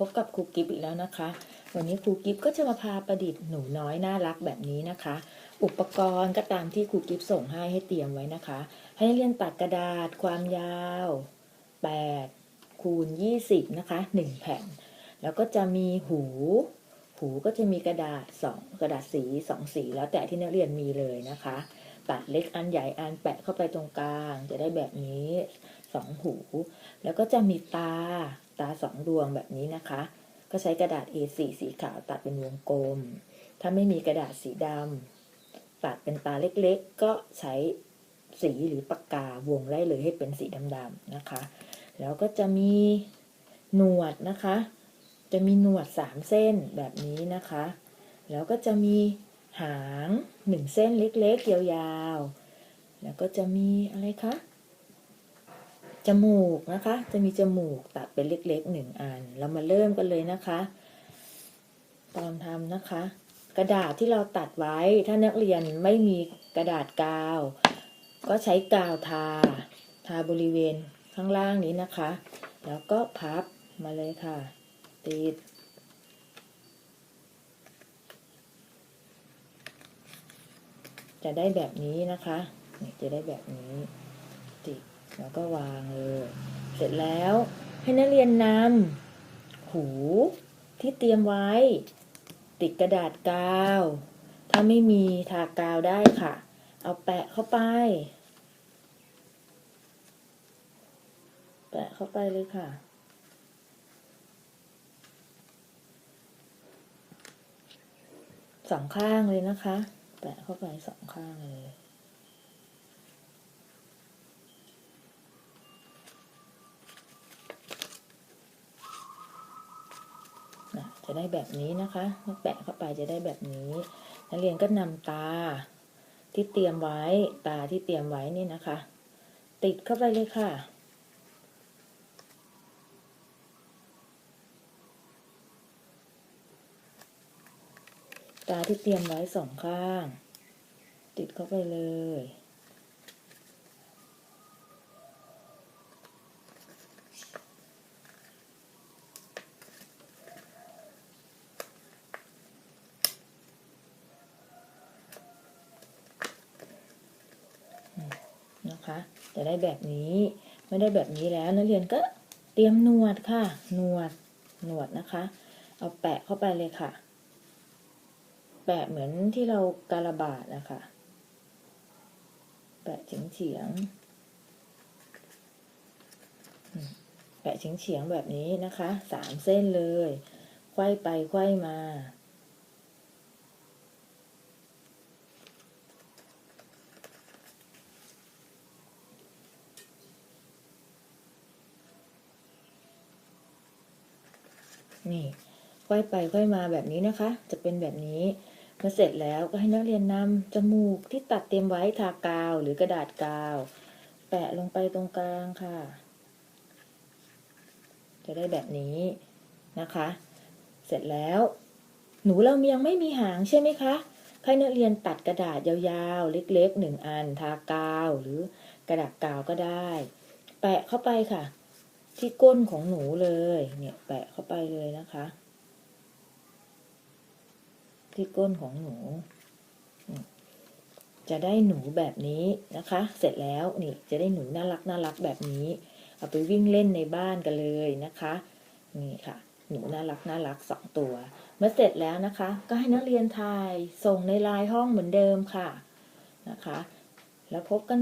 พบกับครูกิฟอีกแล้วนะคะ วันนี้ครูกิฟก็จะมาพาประดิษฐ์หนูน้อยน่ารักแบบนี้นะคะ อุปกรณ์ก็ตามที่ครูกิฟส่งให้ให้เตรียมไว้นะคะ ให้นักเรียนตัดกระดาษความยาว8คูณ20นะคะ1แผ่น แล้วก็จะมีหู หูก็จะมีกระดาษสองกระดาษสีสองสี แล้วแต่ที่นักเรียนมีเลยนะคะ ตัดเล็กอันใหญ่อันแปะเข้าไปตรงกลางจะได้แบบนี้ สองหู แล้วก็จะมีตาตาสองดวงแบบนี้นะคะ ก็ใช้กระดาษ A4 สีขาวตัดเป็นวงกลม ถ้าไม่มีกระดาษสีดำตัดเป็นตาเล็กๆ ก็ใช้สีหรือปากกาวงไล่เลยให้เป็นสีดำๆนะคะ แล้วก็จะมีหนวดนะคะ จะมีหนวดสามเส้นแบบนี้นะคะ แล้วก็จะมีหางหนึ่งเส้นเล็กๆยาวๆ แล้วก็จะมีอะไรคะ จมูกนะคะ จะมีจมูกตัดเป็นเล็กๆหนึ่งอัน เรามาเริ่มกันเลยนะคะ ตอนทำนะคะ กระดาษที่เราตัดไว้ถ้านักเรียนไม่มีกระดาษกาว ก็ใช้กาวทา ทาบริเวณข้างล่างนี้นะคะ แล้วก็พับมาเลยค่ะ ติดจะได้แบบนี้นะคะ จะได้แบบนี้ติด แล้วก็วางเลยเสร็จแล้วให้นักเรียนนำหูที่เตรียมไว้ ติดกระดาษกาว ถ้าไม่มีทากาวได้ค่ะ เอาแปะเข้าไป แปะเข้าไปเลยค่ะสองข้างเลยนะคะ แปะเข้าไปสองข้างเลย นะ จะได้แบบนี้นะคะเมื่อแปะเข้าไปจะได้แบบนี้ นักเรียนก็นำตาที่เตรียมไว้ตาที่เตรียมไว้นี่นะคะ ติดเข้าไปเลยค่ะ ตาที่เตรียมไว้สองข้าง ติดเข้าไปเลย นะคะจะได้แบบนี้ไม่ได้แบบนี้แล้วนักเรียนก็เตรียมหนวดค่ะหนวดหนวดนะคะ เอาแปะเข้าไปเลยค่ะ แปะเหมือนที่เราการะบาดนะคะ แปะเฉียงเฉียงแปะเฉียงเฉียงแบบนี้นะคะสามเส้นเลยไขว้ไปไขว้มา นี่ค่อยไปค่อยมาแบบนี้นะคะ จะเป็นแบบนี้เมื่อเสร็จแล้วก็ให้นักเรียนนำจมูกที่ตัดเตรียมไว้ทากาวหรือกระดาษกาว แปะลงไปตรงกลางค่ะ จะได้แบบนี้นะคะ เสร็จแล้ว หนูเรายังไม่มีหางใช่ไหมคะให้นักเรียนตัดกระดาษยาวๆ เล็กๆหนึ่งอันทากาวหรือกระดาษกาวก็ได้ แปะเข้าไปค่ะ ที่ก้นของหนูเลย เนี่ยแปะเข้า นะคะ ที่ก้นของหนู จะได้หนูแบบนี้นะคะ เสร็จแล้วนี่จะได้หนูน่ารักน่ารักแบบนี้ เอาไปวิ่งเล่นในบ้านกันเลยนะคะ นี่ค่ะ หนูน่ารักน่ารักสองตัว เมื่อเสร็จแล้วนะคะ ก็ให้นักเรียนถ่ายส่งในไลน์ห้องเหมือนเดิมค่ะนะคะ แล้วพบกัน